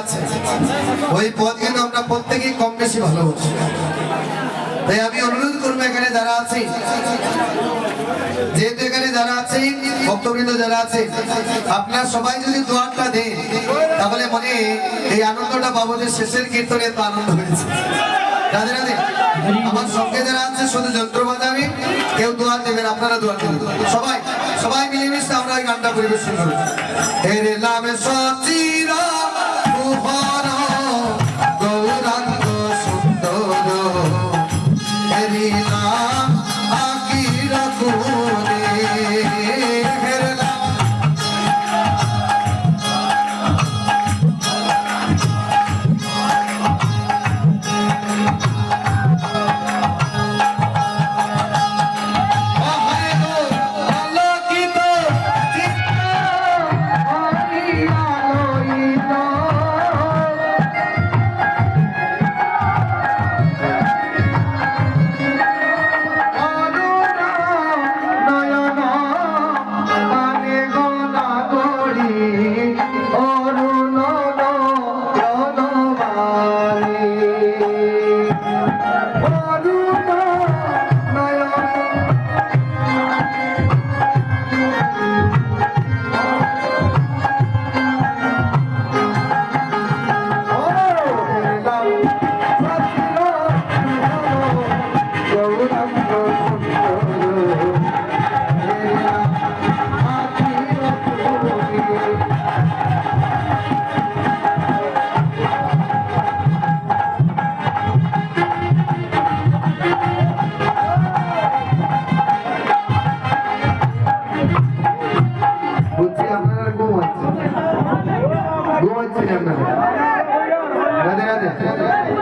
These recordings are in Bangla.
আছে। ওই পদ কিন্তু আমরা প্রত্যেকেই কম বেশি ভালোবাসি? তাই আমি অনুরোধ করব এখানে যারা আছে, যেহেতু এখানে যারা আছে, ভক্তবৃন্দ যারা আছে, আপনারা সবাই যদি দোয়ারটা দেন, তাহলে মনে এই আনন্দটা পাবো যে শেষের কীর্তনে তো আনন্দ হয়েছে। রাধে রাধে। আমার সঙ্গে যারা আছে, শুধু যন্ত্র বাজাবে কেউ দোয়ার দেবেন, আপনারা দোয়ার দেবেন। সবাই সবাই মিলেমিশে আমরা ওই গানটা পরিবেশন করব। না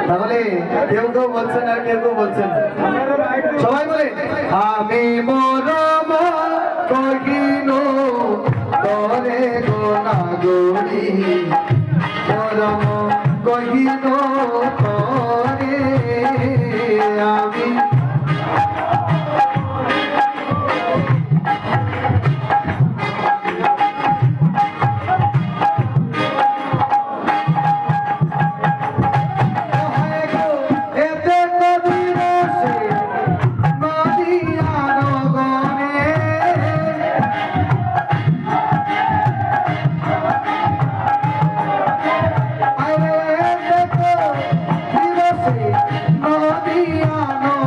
তাহলে কেউ কেউ বলছেন আর কেউ কেউ বলছেন সবাই বলে, আমি মরম করে গোনা গরি মরম Adiyano.